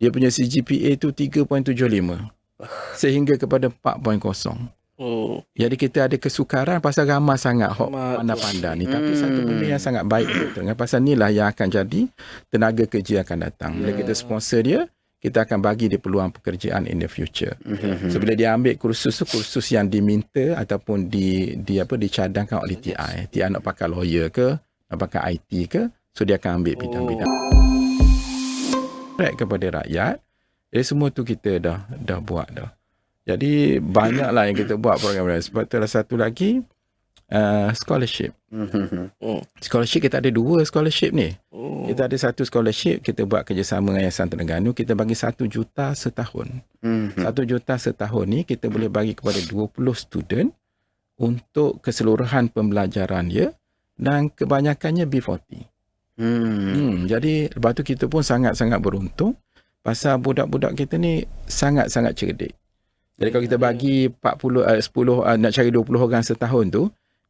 dia punya CGPA tu 3.75 sehingga kepada 4.0. Oh. Jadi kita ada kesukaran pasal ramai sangat hok pandai-pandai ni. Tapi hmm. satu benda yang sangat baik dengan pasal ni lah yang akan jadi tenaga kerja akan datang. Bila yeah. kita sponsor dia, kita akan bagi dia peluang pekerjaan in the future. Mm-hmm. So bila dia ambil kursus tu kursus yang diminta ataupun di di apa dicadangkan oleh TI. TI nak pakai lawyer ke, nak pakai IT ke, so dia akan ambil bidang-bidang. Oh. Kepada rakyat. Jadi semua tu kita dah dah buat dah. Jadi banyaklah yang kita buat program ni. Sebab tu satu lagi uh, scholarship. Oh. Scholarship kita ada dua scholarship ni. Oh. Kita ada satu scholarship kita buat kerjasama dengan Yayasan Terengganu kita bagi satu juta setahun. Mhm. Satu juta setahun ni kita boleh bagi kepada 20 student untuk keseluruhan pembelajaran dia dan kebanyakannya B40. Hmm. hmm. Jadi lepas tu kita pun sangat-sangat beruntung pasal budak-budak kita ni sangat-sangat cerdik. Jadi kalau kita bagi 40 uh, 10 uh, nak cari 20 orang setahun tu,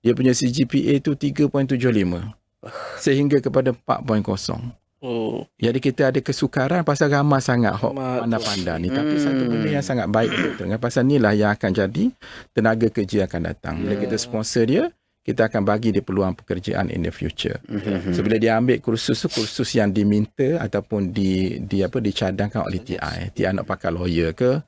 dia punya CGPA tu 3.75 sehingga kepada 4.0. Oh. Jadi kita ada kesukaran pasal ramai sangat hok pandai-pandai ni. Tapi hmm. satu benda yang sangat baik dengan pasal ni lah yang akan jadi tenaga kerja akan datang. Bila yeah. kita sponsor dia, kita akan bagi dia peluang pekerjaan in the future. Mm-hmm. So bila dia ambil kursus tu kursus yang diminta ataupun di di apa dicadangkan oleh TI. TI nak pakai lawyer ke,